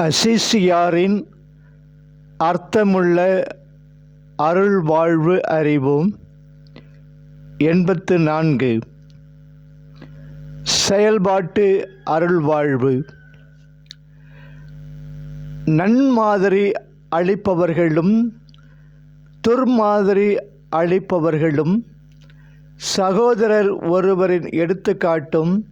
அசிசியாரின் அர்த்தமுள்ள அருள் வாழ்வு அறிவோம் எண்பத்து நான்கு. செயல்பாட்டு அருள் வாழ்வு நன்மாதிரி அளிப்பவர்களும் துர்மாதிரி அளிப்பவர்களும் சகோதரர் ஒருவரின் எடுத்துக்காட்டும்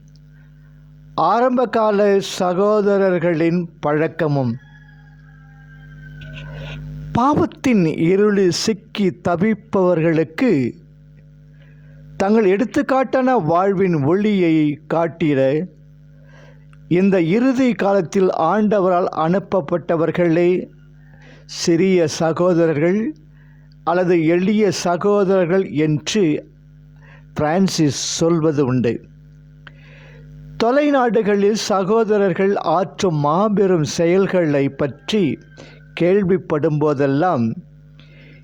ஆரம்பகால சகோதரர்களின் பழக்கமும். பாவத்தின் இருளில் சிக்கி தவிப்பவர்களுக்கு தங்கள் எடுத்துக்காட்டான வாழ்வின் ஒளியை காட்டிட இந்த இறுதி காலத்தில் ஆண்டவரால் அனுப்பப்பட்டவர்களே சிறிய சகோதரர்கள் அல்லது எளிய சகோதரர்கள் என்று பிரான்சிஸ் சொல்வது உண்டு. தொலைநாடுகளில் சகோதரர்கள் ஆற்றும் மாபெரும் செயல்களை பற்றி கேள்விப்படும் போதெல்லாம்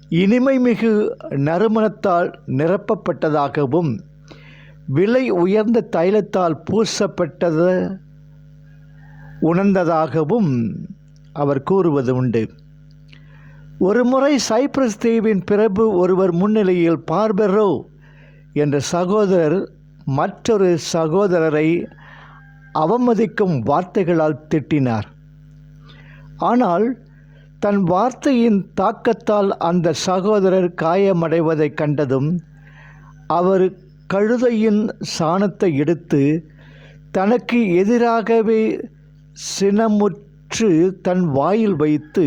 இனிமை மிகு நறுமணத்தால் நிரப்பப்பட்டதாகவும் விலை உயர்ந்த தைலத்தால் பூசப்பட்டது உணர்ந்ததாகவும் அவர் கூறுவது உண்டு. ஒருமுறை சைப்ரஸ் தீவின் பிரபு ஒருவர் முன்னிலையில் பார்பெரோ என்ற சகோதரர் மற்றொரு சகோதரரை அவமதிக்கும் வார்த்தைகளால் திட்டினார். ஆனால் தன் வார்த்தையின் தாக்கத்தால் அந்த சகோதரர் காயமடைவதைக் கண்டதும் அவர் கழுதையின் சாணத்தை எடுத்து தனக்கு எதிராகவே சினமுற்று தன் வாயில் வைத்து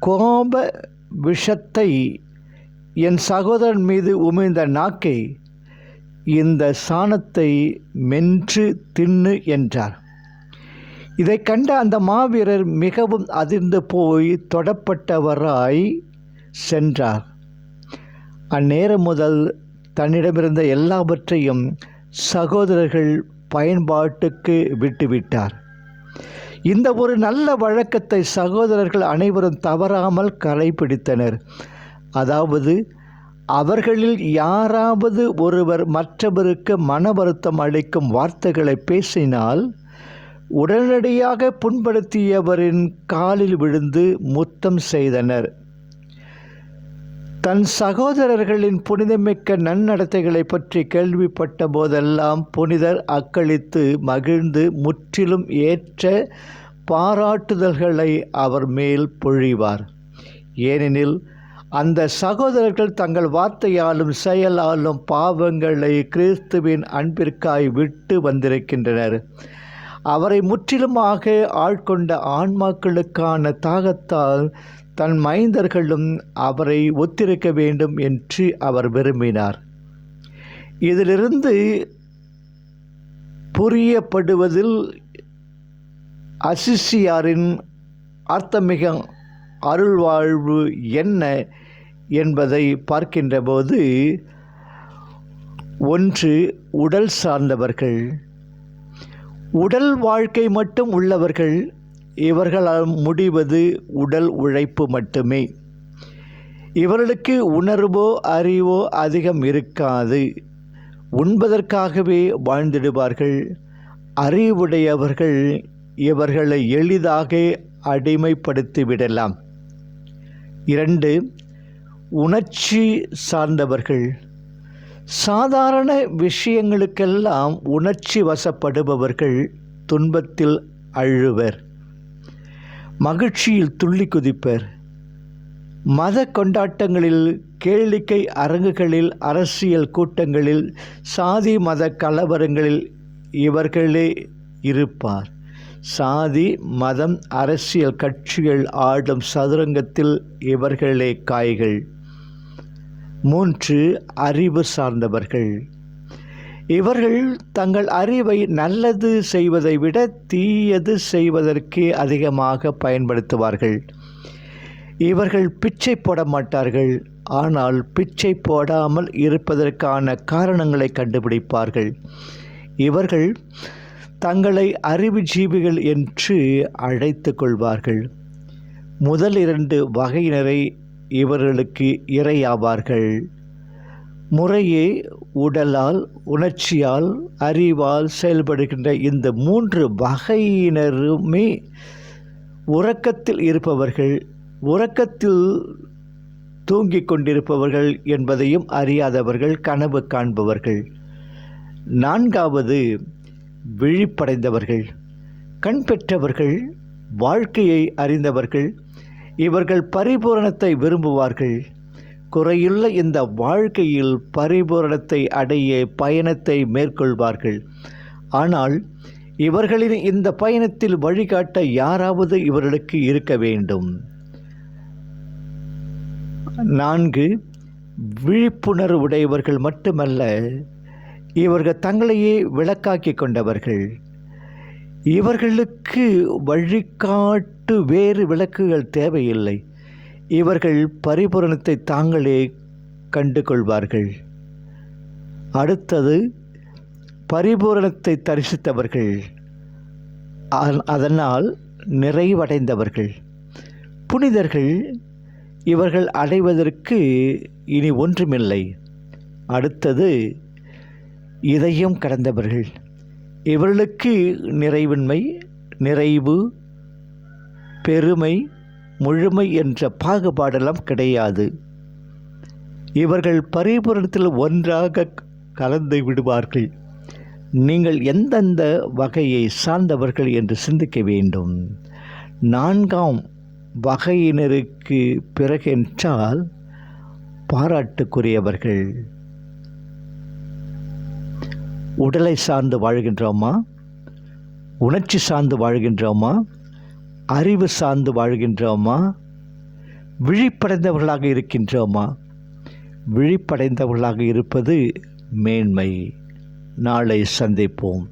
கோப விஷத்தை என் சகோதரன் மீது உமிழ்ந்த நாக்கை இந்த சாணத்தை மென்று தின்னு என்றார். இதை கண்ட அந்த மாவீரர் மிகவும் அதிர்ந்து போய் தொடப்பட்டவராய் சென்றார். அந்நேரம் முதல் தன்னிடமிருந்த எல்லாவற்றையும் சகோதரர்கள் பயன்பாட்டுக்கு விட்டுவிட்டார். இந்த ஒரு நல்ல வழக்கத்தை சகோதரர்கள் அனைவரும் தவறாமல் கடைபிடித்தனர் அதாவது அவர்களில் யாராவது ஒருவர் மற்றவருக்கு மன வருத்தம் அளிக்கும் வார்த்தைகளை பேசினால் உடனடியாக புண்படுத்தியவரின் காலில் விழுந்து முத்தம் செய்தனர். தன் சகோதரர்களின் புனிதமிக்க நன்னடத்தைகளை பற்றி கேள்விப்பட்ட போதெல்லாம் புனிதர் அக்களித்து மகிழ்ந்து முற்றிலும் ஏற்ற பாராட்டுதல்களை அவர் மேல் பொழிவார். ஏனெனில் அந்த சகோதரர்கள் தங்கள் வார்த்தையாலும் செயலாலும் பாவங்களை கிறிஸ்துவின் அன்பிற்காய் விட்டு வந்திருக்கின்றனர். அவரை முற்றிலுமாக ஆட்கொண்ட ஆன்மாக்களுக்கான தாகத்தால் தன் மைந்தர்களும் அவரை ஒத்திருக்க வேண்டும் என்று அவர் விரும்பினார். இதிலிருந்து புரியப்படுவதில் அசிசியாரின் அர்த்தமிக அருள்வாழ்வு என்ன? என்பதை பார்க்கின்றபோது ஒன்று உடல் சார்ந்தவர்கள். உடல் வாழ்க்கை மட்டும் உள்ளவர்கள் இவர்களால் முடிவது உடல் உழைப்பு மட்டுமே. இவர்களுக்கு உணர்வோ அறிவோ அதிகம் இருக்காது. உண்பதற்காகவே வாழ்ந்திடுவார்கள். அறிவுடையவர்கள் இவர்களை எளிதாக அடிமைப்படுத்திவிடலாம். இரண்டு உணர்ச்சி சார்ந்தவர்கள் சாதாரண விஷயங்களுக்கெல்லாம் உணர்ச்சி வசப்படுபவர்கள் துன்பத்தில் அழுவர். மகிழ்ச்சியில் துள்ளி குதிப்பர். மத கொண்டாட்டங்களில் கேளிக்கை அரங்குகளில் அரசியல் கூட்டங்களில் சாதி மத கலவரங்களில் இவர்களே இருப்பார். சாதி மதம் அரசியல் கட்சிகள் ஆடும் சதுரங்கத்தில் இவர்களே காய்கள். மூன்று அறிவு சார்ந்தவர்கள். இவர்கள் தங்கள் அறிவை நல்லது செய்வதை விட தீயது செய்வதற்கே அதிகமாக பயன்படுத்துவார்கள். இவர்கள் பிச்சை போட மாட்டார்கள் ஆனால் பிச்சை போடாமல் இருப்பதற்கான காரணங்களை கண்டுபிடிப்பார்கள். இவர்கள் தங்களை அறிவுஜீவிகள் என்று அழைத்து கொள்வார்கள். முதல் இரண்டு வகையினரை இவர்களுக்கு இரையாவார்கள். முறையே உடலால் உணர்ச்சியால் அறிவால் செயல்படுகின்ற இந்த மூன்று வகையினருமே உறக்கத்தில் இருப்பவர்கள் உறக்கத்தில் தூங்கிக் கொண்டிருப்பவர்கள் என்பதையும் அறியாதவர்கள் கனவு காண்பவர்கள். நான்காவது விழிப்படைந்தவர்கள். கண் பெற்றவர்கள் வாழ்க்கையை அறிந்தவர்கள். இவர்கள் பரிபூரணத்தை விரும்புவார்கள். குறையுள்ள இந்த வாழ்க்கையில் பரிபூரணத்தை அடைய பயணத்தை மேற்கொள்வார்கள். ஆனால் இவர்களின் இந்த பயணத்தில் வழிகாட்ட யாராவது இவர்களுக்கு இருக்க வேண்டும். நான்கு விழிப்புணர்வு உடையவர்கள் மட்டுமல்ல இவர்கள் தங்களையே விளக்காக்கி கொண்டவர்கள். இவர்களுக்கு வழிகாட்டு வேறு விளக்குகள் தேவையில்லை. இவர்கள் பரிபூரணத்தை தாங்களே கண்டு கொள்வார்கள் அடுத்தது பரிபூரணத்தை தரிசித்தவர்கள். அதனால் நிறைவடைந்தவர்கள். புனிதர்கள் இவர்கள் அடைவதற்கு இனி ஒன்றுமில்லை. அடுத்தது இதயம் கடந்தவர்கள். இவர்களுக்கு நிறைவின்மை நிறைவு பெருமை முழுமை என்ற பாகுபாடெல்லாம் கிடையாது. இவர்கள் பரிபூரணத்தில் ஒன்றாக கலந்து விடுவார்கள். நீங்கள் எந்தெந்த வகையை சார்ந்தவர்கள் என்று சிந்திக்க வேண்டும். நான்காம் வகையினருக்கு பிறகு என்றால் பாராட்டுக்குரியவர்கள். உடலை சார்ந்து வாழ்கின்றோமா? உணர்ச்சி சார்ந்து வாழ்கின்றோமா? அறிவு சார்ந்து வாழ்கின்றோமா? விழிப்படைந்தவர்களாக இருக்கின்றோமா? விழிப்படைந்தவர்களாக இருப்பது மேன்மை. நாளை சந்திப்போம்.